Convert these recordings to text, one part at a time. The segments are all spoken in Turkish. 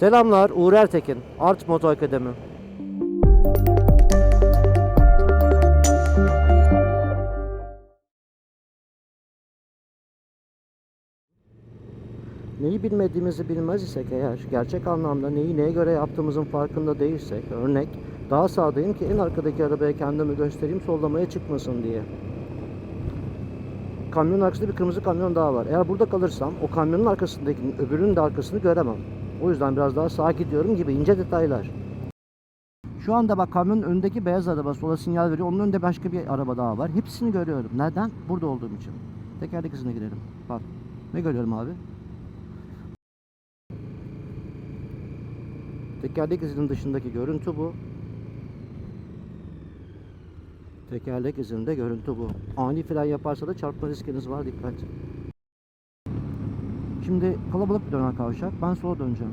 Selamlar Uğur Ertekin, Art Moto Akademi. Neyi bilmediğimizi bilmez isek eğer, gerçek anlamda neyi neye göre yaptığımızın farkında değilsek, örnek, daha sağdayım ki en arkadaki arabaya kendimi göstereyim sollamaya çıkmasın diye. Kamyonun arkasında bir kırmızı kamyon daha var. Eğer burada kalırsam o kamyonun arkasındakinin öbürünün de arkasını göremem. O yüzden biraz daha sağa gidiyorum gibi ince detaylar. Şu anda bak kamyonun önündeki beyaz araba sola sinyal veriyor. Onun önünde başka bir araba daha var. Hepsini görüyorum. Neden? Burada olduğum için. Tekerlek izine girelim. Bak. Ne görüyorum abi? Tekerlek izinin dışındaki görüntü bu. Tekerlek izinde görüntü bu. Ani fren yaparsa da çarpma riskiniz var dikkat. Şimdi kalabalık bir dönen kavşak. Ben sola döneceğim.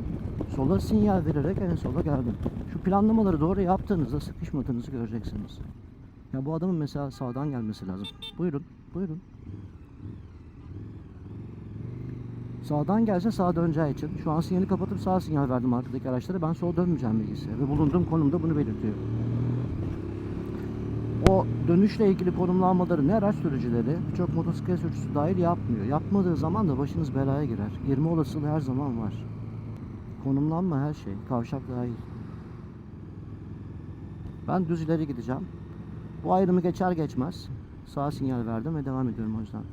Sola sinyal vererek en sola geldim. Şu planlamaları doğru yaptığınızda sıkışmadığınızı göreceksiniz. Ya bu adamın mesela sağdan gelmesi lazım. Buyurun, buyurun. Sağdan gelse sağa döneceği için şu an sinyali kapatıp sağ sinyal verdim arkadaki araçlara. Ben sola dönmeyeceğim bilgisi. Ve bulunduğum konumda bunu belirtiyor. O dönüşle ilgili konumlanmaları ne araç sürücüleri birçok motosiklet sürücüsü dahil yapmıyor. Yapmadığı zaman da başınız belaya girer. Girme olasılığı her zaman var. Konumlanma her şey. Kavşak dahil. Ben düz ileri gideceğim. Bu ayrımı geçer geçmez sağ sinyal verdim ve devam ediyorum o yüzden.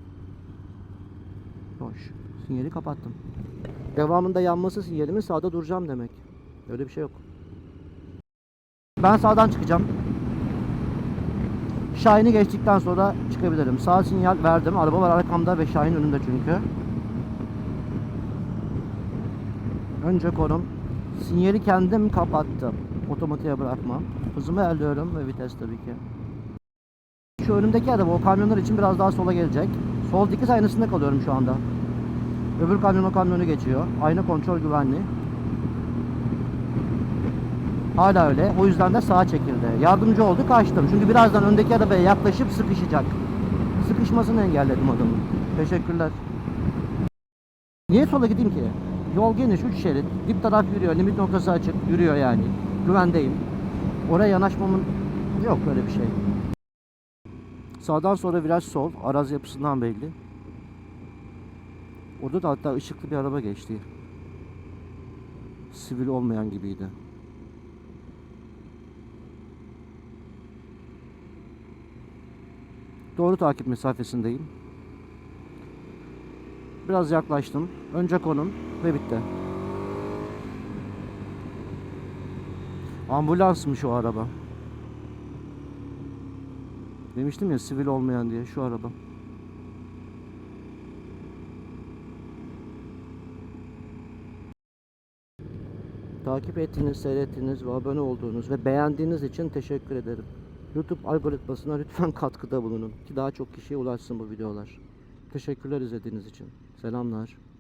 Boş. Sinyali kapattım. Devamında yanması sinyalimin sağda duracağım demek. Öyle bir şey yok. Ben sağdan çıkacağım. Şahin'i geçtikten sonra çıkabilirim. Sağ sinyal verdim. Araba var arkamda ve Şahin önümde çünkü. Önce konum. Sinyali kendim kapattım. Otomatiğe bırakmam. Hızımı ayarlıyorum ve vites tabii ki. Şu önümdeki araba o kamyonlar için biraz daha sola gelecek. Sol dikiz aynasında kalıyorum şu anda. Öbür kamyon o kamyonu geçiyor. Ayna kontrol güvenli. Hala öyle. O yüzden de sağa çekildi. Yardımcı oldu kaçtım. Çünkü birazdan öndeki arabaya yaklaşıp sıkışacak. Sıkışmasını engelledim adamın. Teşekkürler. Niye sola gideyim ki? Yol geniş, 3 şerit. Dip taraf yürüyor, limit noktası açık. Yürüyor yani. Güvendeyim. Oraya yanaşmamın yok böyle bir şey. Sağdan sonra viraj sol. Araz yapısından belli. Orada da hatta ışıklı bir araba geçti. Sivil olmayan gibiydi. Doğru takip mesafesindeyim. Biraz yaklaştım. Önce konum ve bitti. Ambulansmış o araba. Demiştim ya sivil olmayan diye şu araba. Takip ettiğiniz, seyrettiğiniz ve abone olduğunuz ve beğendiğiniz için teşekkür ederim. YouTube algoritmasına lütfen katkıda bulunun ki daha çok kişiye ulaşsın bu videolar. Teşekkürler izlediğiniz için. Selamlar.